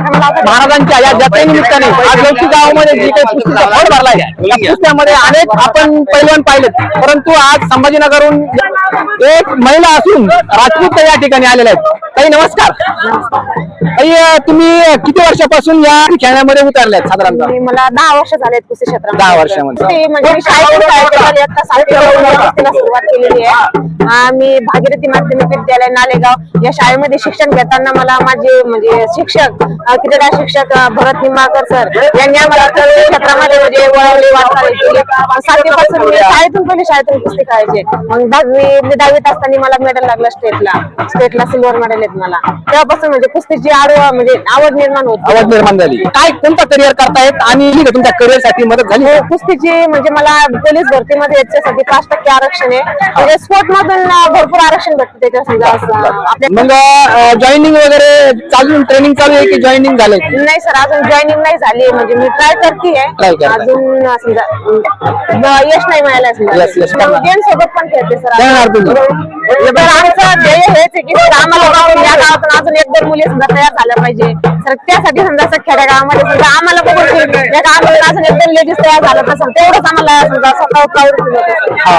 महाराजांच्या या जत्रेनिमित्ताने आज लोकशी गावामध्ये जी काही कुस्तीचा भरला आहे या कुस्त्यामध्ये अनेक आपण पैलवान पाहिलेत. परंतु आज संभाजीनगरहून एक महिला असून राजपूत या ठिकाणी आलेल्या आहेत. ताई नमस्कार. ताई तुम्ही किती वर्षापासून या खेळण्यामध्ये उतरल्यात साधारणतः? मी- मला दहा वर्ष झालेत कुस्ती क्षेत्रात दहा वर्षामध्ये. म्हणजे मी शाळेत सुरुवात केलेली आहे. मी भागीरथी माध्यमिक विद्यालय नालेगाव या शाळेमध्ये शिक्षण घेताना मला माझे म्हणजे शिक्षक अं, क्रीडा शिक्षक अं, भरत निंबाळकर सर यांनी आम्हाला क्षेत्रामध्ये वळवले वाटचाल केली सातवीपासून मी शाळेतून पहिले शाळेतून कुस्ती खेळायचे मग दहावी दहावीत असताना मला मेडल लागलं स्टेटला स्टेटला सिल्वर मेडल येत मला. तेव्हापासून म्हणजे कुस्तीची आवड म्हणजे आवड निर्माण होती आवड निर्माण झाली. काय कोणता करिअर करतायत आणि तुमच्या करिअरसाठी मदत झाली? हो, कुस्तीची म्हणजे मला पोलीस भरतीमध्ये याच्यासाठी पाच टक्के आरक्षण आहे. म्हणजे स्पोर्ट मधून भरपूर आरक्षण भेटतं मग जॉईनिंग वगैरे चालू ट्रेनिंग चालू आहे की जॉईनिंग झालंय? नाही सर अजून जॉईनिंग नाही झाली म्हणजे मी ट्राय करते. अजून समजा यश नाही मिळालं. गेम सोबत पण खेळते सर खेळणार तुम्ही? तर आमचं ध्येय हेच आहे की सर आम्हाला गावातून या गावातून अजून एक दोन मुली समजा तयार झाल्या पाहिजे तर त्यासाठी समजा असं खेड्या गावामध्ये समजा आम्हाला बघून या गावातून अजून एक दोन लेडीज तयार झाल्या तर तेवढंच आम्हाला समजा स्वतः प्राऊड फील होत. हा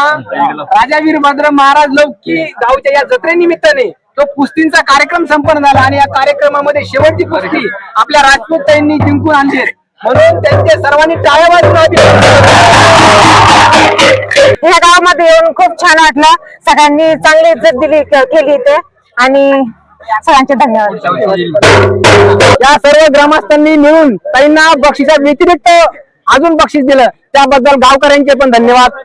पद्धतीनं राजा वीरभद्र महाराज लौकी गावच्या या जत्रेनिमित्ताने तो कुस्तींचा कार्यक्रम संपन्न झाला आणि या कार्यक्रमामध्ये शेवटची कुस्ती आपल्या राजपूत ताईंनी जिंकून आणली. म्हणून त्यांचे सर्वांनी टाळ्या वाजून अभिनंदन. ह्या गावामध्ये येऊन खूप छान वाटलं सगळ्यांनी चांगली इज्जत दिली क- केली इथे आणि सगळ्यांचे धन्यवाद या सर्व ग्रामस्थांनी मिळून ताईंना बक्षिसा व्यतिरिक्त अजून बक्षीस दिलं त्याबद्दल गावकऱ्यांचे पण धन्यवाद